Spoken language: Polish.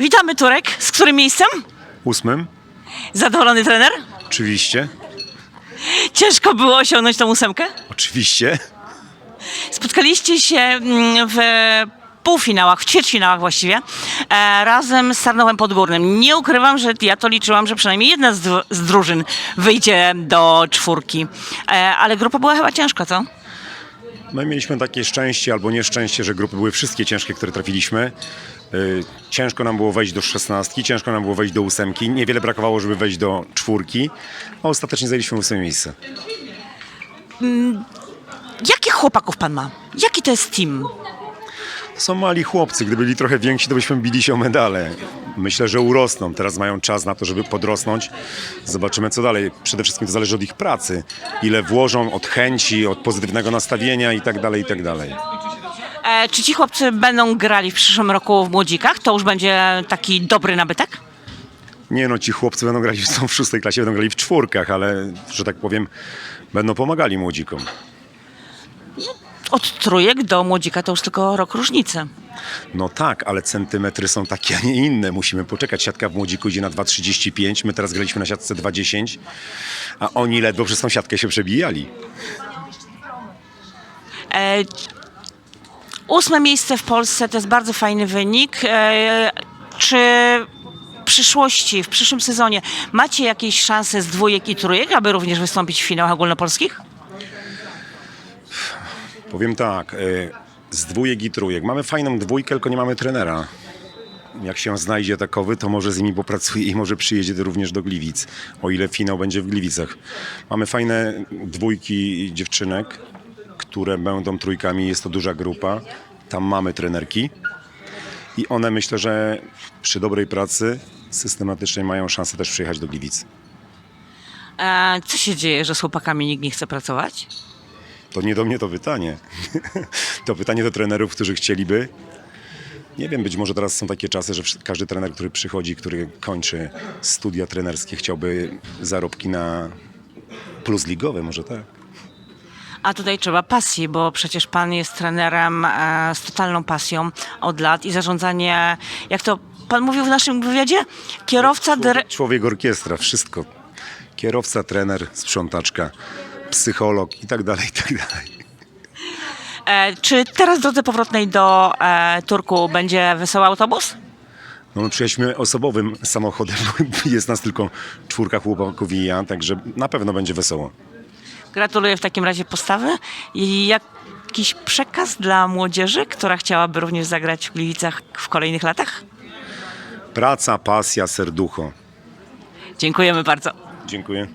Witamy Turek. Z którym miejscem? Ósmym, Zadowolony trener? oczywiście, Ciężko było osiągnąć tą ósemkę? oczywiście. Spotkaliście się mm, w półfinałach, w ćwierćfinałach właściwie, e, razem z Tarnowem Podgórnym. Nie ukrywam, że ja to liczyłam, że przynajmniej jedna z, z drużyn wyjdzie do czwórki. E, ale grupa była chyba ciężka, co? My mieliśmy takie szczęście albo nieszczęście, że grupy były wszystkie ciężkie, które trafiliśmy. Y, Ciężko nam było wejść do szesnastki, ciężko nam było wejść do ósemki. Niewiele brakowało, żeby wejść do czwórki, a ostatecznie zajęliśmy ósme miejsce. Jakich chłopaków pan ma? Jaki to jest team? Są mali chłopcy, gdyby byli trochę więksi, to byśmy bili się o medale. Myślę, że urosną. Teraz mają czas na to, żeby podrosnąć. Zobaczymy, co dalej. Przede wszystkim to zależy od ich pracy. Ile włożą, od chęci, od pozytywnego nastawienia i tak dalej, i tak dalej. E, czy ci chłopcy będą grali w przyszłym roku w młodzikach? To już będzie taki dobry nabytek? Nie no, ci chłopcy będą grali, są w szóstej klasie, będą grali w czwórkach, ale, że tak powiem, będą pomagali młodzikom. Od trójek do młodzika to już tylko rok różnicy. No tak, ale centymetry są takie, a nie inne. Musimy poczekać. Siatka w młodziku idzie na 2,35. My teraz graliśmy na siatce 2,10, a oni ledwo przez tą siatkę się przebijali. E, ósme miejsce w Polsce to jest bardzo fajny wynik. E, czy w przyszłości, w przyszłym sezonie macie jakieś szanse z dwójek i trójek, aby również wystąpić w finałach ogólnopolskich? Powiem tak, y, z dwójek i trójek. Mamy fajną dwójkę, tylko nie mamy trenera. Jak się znajdzie takowy, to może z nimi popracuje i może przyjedzie również do Gliwic, o ile finał będzie w Gliwicach. Mamy fajne dwójki dziewczynek, które będą trójkami, jest to duża grupa. Tam mamy trenerki i one myślę, że przy dobrej pracy systematycznej mają szansę też przyjechać do Gliwic. E, co się dzieje, że z chłopakami nikt nie chce pracować? To nie do mnie to pytanie. to pytanie do trenerów, którzy chcieliby. Nie wiem, być może teraz są takie czasy, że każdy trener, który przychodzi, który kończy studia trenerskie, chciałby zarobki na plus ligowe, może tak. A tutaj trzeba pasji, bo przecież pan jest trenerem e, z totalną pasją od lat i zarządzanie, jak to pan mówił w naszym wywiadzie, kierowca, dyre... Człowiek orkiestra, wszystko. Kierowca, trener, sprzątaczka, psycholog i tak dalej, i tak dalej. E, czy teraz w drodze powrotnej do e, Turku będzie wesoły autobus? No, my przyjechaliśmy osobowym samochodem, jest nas tylko czwórka chłopaków i ja, także na pewno będzie wesoło. Gratuluję w takim razie postawy. I jakiś przekaz dla młodzieży, która chciałaby również zagrać w Gliwicach w kolejnych latach? Praca, pasja, serducho. Dziękujemy bardzo. Dziękuję.